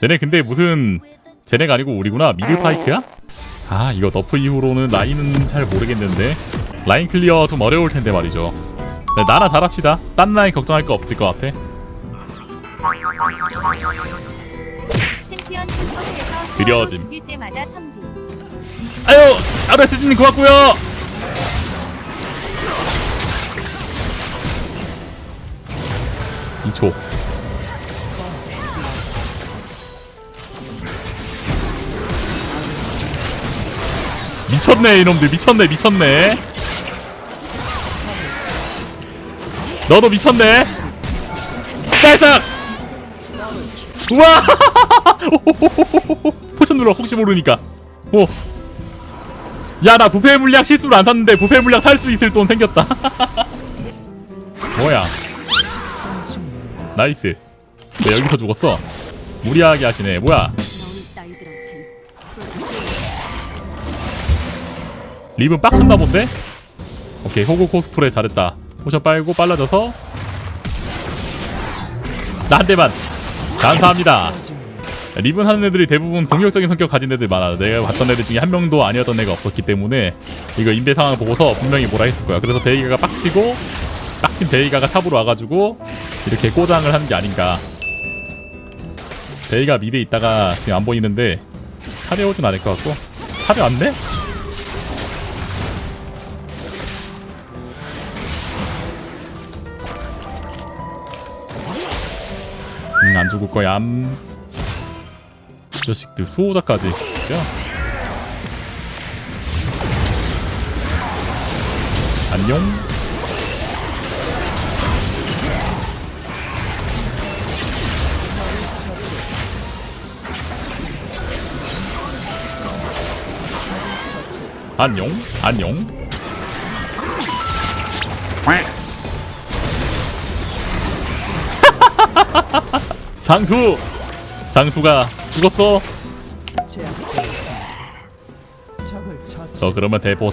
쟤네 근데 무슨 쟤네가 아니고 우리구나. 미들 파이크야? 아 이거 너프 이후로는 라인은 잘 모르겠는데. 라인 클리어 좀 어려울 텐데 말이죠. 네, 나나 잘합시다. 딴 라인 걱정할 거 없을 것 같아. 느려짐. 아유 아르스님 고맙고요. 이초 미쳤네 이놈들. 미쳤네 미쳤네. 너도 미쳤네. 짤싹 우와! 포션 눌러 혹시 모르니까. 오. 야나 부패 물약 실수로 안 샀는데 부패 물약 살 수 있을 돈 생겼다. 뭐야? 나이스. 왜 여기서 죽었어? 무리하게 하시네. 뭐야 립은 빡쳤나 본데? 오케이 호구 코스프레 잘했다. 포션 빨고 빨라져서. 나한 대만. 감사합니다. 립은 하는 애들이 대부분 공격적인 성격 가진 애들 많아. 내가 봤던 애들 중에 한 명도 아니었던 애가 없었기 때문에 이거 인베 상황 보고서 분명히 뭐라 했을 거야. 그래서 베이가가 빡치고 빡친 베이가가 탑으로 와가지고 이렇게 꼬장을 하는 게 아닌가. 베이가 미드에 있다가 지금 안 보이는데 탑에 오진 않을 것 같고. 탑에 왔네? 음, 안 죽을 거야. 자식들 수호자까지. 야. 안녕. 안녕. 안녕. 장수. 장수가 죽었어. 저 그러면 대포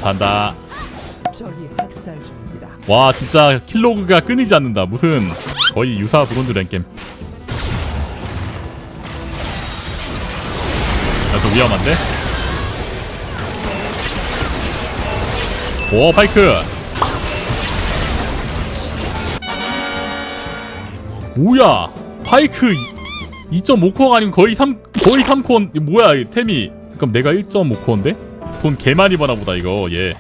중입니다. 와 진짜 킬로그가 끊이지 않는다. 무슨 거의 유사 브론즈 랭겜. 야저 위험한데? 오 파이크. 뭐야? 파이크 2.5코어가 아니면 거의 3 거의 3코어 뭐야 이 템이? 그럼 내가 1.5코어인데? 돈 개 많이 버나 보다 이거 얘.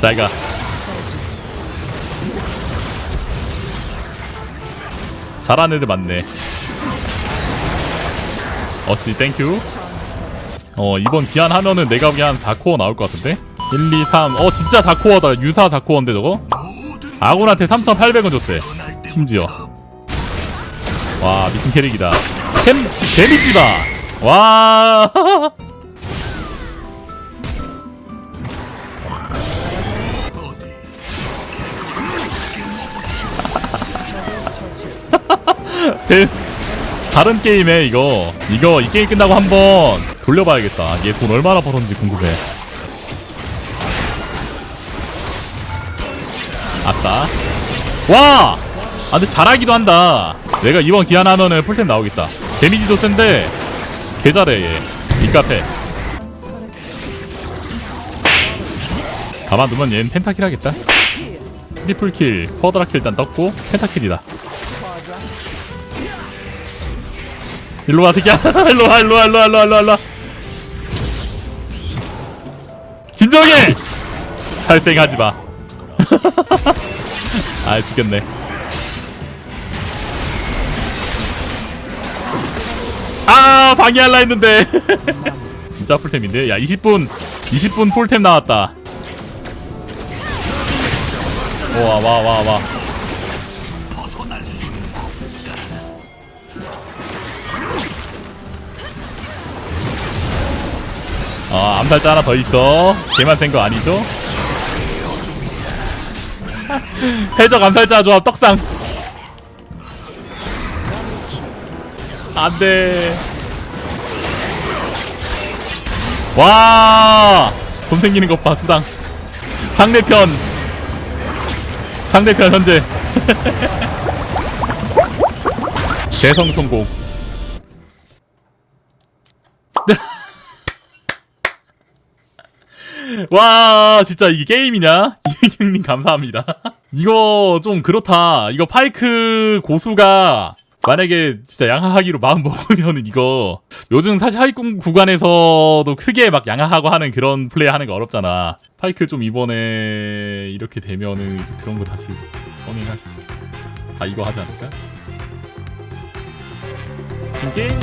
잘가 잘하는 애들 많네 어씨 땡큐 어 이번 기한 하면은 내가 한 4코어 나올 것 같은데 1, 2, 3 어 진짜 4코어다. 유사 4코어인데 저거? 아군한테 3,800원 줬대. 심지어. 와 미친 캐릭이다. 템 데미지다. 와. 대- 다른 게임에 이거 이거 이 게임 끝나고 한번 돌려봐야겠다. 얘 돈 얼마나 벌었는지 궁금해. 아싸. 와! 아 근데 잘하기도 한다. 내가 이번 하면은 풀템 나오겠다. 데미지도 센데 개 잘해 얘. 이카페. 가만두면 얘는 펜타킬 하겠다. 트리플킬, 쿼드라킬 일단 떴고 펜타킬이다. 일로 와 새끼야 일로 와 일로 와 일로 와 일로 와 일로 와, 일로 와 진정해 살생하지 마. 아 죽겠네. 아 방해할라 했는데 진짜 풀템인데 야 20분 20분 풀템 나왔다. 와 와 와 와. 어, 암살자 하나 더 있어. 걔만 센 거 아니죠? 해적 암살자 조합 떡상. 안 돼. 와! 돈 생기는 것 봐, 수당. 상대편. 상대편 현재 개성 성공 와 진짜 이게 게임이냐 이행님 감사합니다. 이거 좀 그렇다. 이거 파이크 고수가 만약에 진짜 양하하기로 마음 먹으면은 이거 요즘 사실 하위군 구간에서도 크게 막 양하하고 하는 그런 플레이 하는 거 어렵잖아. 파이크 좀 이번에 이렇게 되면은 이제 그런 거 다시 성행할 수 있어 다 이거 하지 않을까? 게임